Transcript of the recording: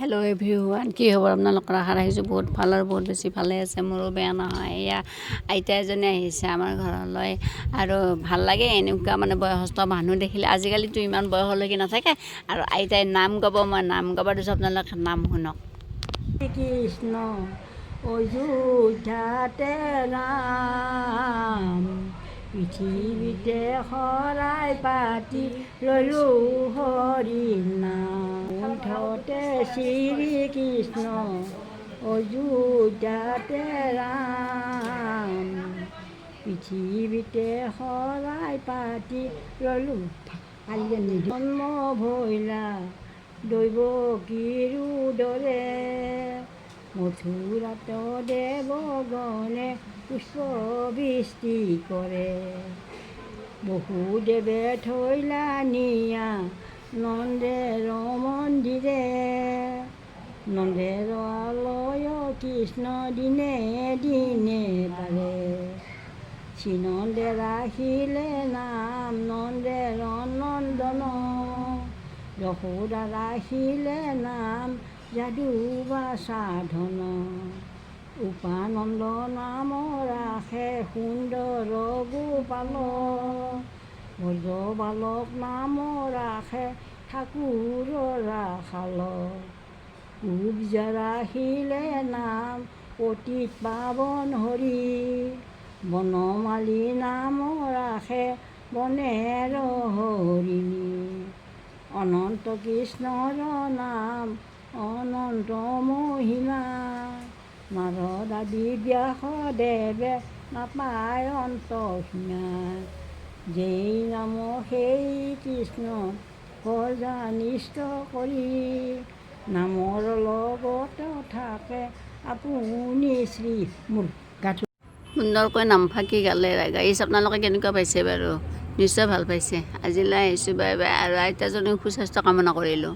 Hello' everyone কি খবৰ? আপোনালোকৰ আশা ৰাখিছোঁ বহুত ভাল আৰু বহুত বেছি ভালে আছে মোৰো বেয়া নহয়। এয়া আইতা এজনী আহিছে আমাৰ ঘৰলৈ আৰু ভাল লাগে এনেকুৱা মানে বয়সস্থ মানুহ দেখিলে। আজিকালিতো ইমান বয়সলৈকে নাথাকে আৰু আইতাই নাম গাব মই নাম গাব দিছোঁ আপোনালোকে নাম শুনক। কৃষ্ণ অযোধ্যাতে ৰাম পৃথিৱীতে শৰাই পাতি ললো হৰি নাম। মুঠতে শ্ৰীকৃষ্ণ অযোধ্যাতে ৰাম পৃথিৱীতে শৰাই পাতি ললো জন্ম ভৈলা দৈৱ কিৰো দৰে মথুৰাত দেৱগণে পুষ্পবৃষ্টি কৰে বহুদেৱে থৈলা নিয়া নন্দে মন্দিৰে কৃষ্ণ দিনে দিনে পাৰে শ্ৰীনন্দে ৰাখিলে নাম নন্দেৰ নন্দন যশোদা ৰাখিলে নাম যাদু বা সাধন। উপানন্দ নাম ৰাখে সুন্দৰ গোপাল বালক নাম ৰাখে ঠাকুৰ ৰাখাল পূজা ৰাখিলে নাম পতিত পাৱন হৰি। বনমালী নাম ৰাখে বনেৰ হৰিণী। অনন্ত কৃষ্ণৰ নাম, অনন্ত মহিমা। নাৰদ আদি ব্যাসদেৱে নাপায় অন্তসীমা যেই নাম সেই কৃষ্ণ সজা নিষ্ট কৰি নামৰ লগত থাকে আপুনি শ্ৰী মোৰ গাটো সুন্দৰকৈ নামফাকে গালে গাইছে আপোনালোকে কেনেকুৱা পাইছে বাৰু নিশ্চয় ভাল পাইছে আজিলৈ আহিছোঁ বাই বাই আৰু আইতাজনীক সুস্বাস্থ্য কামনা কৰিলোঁ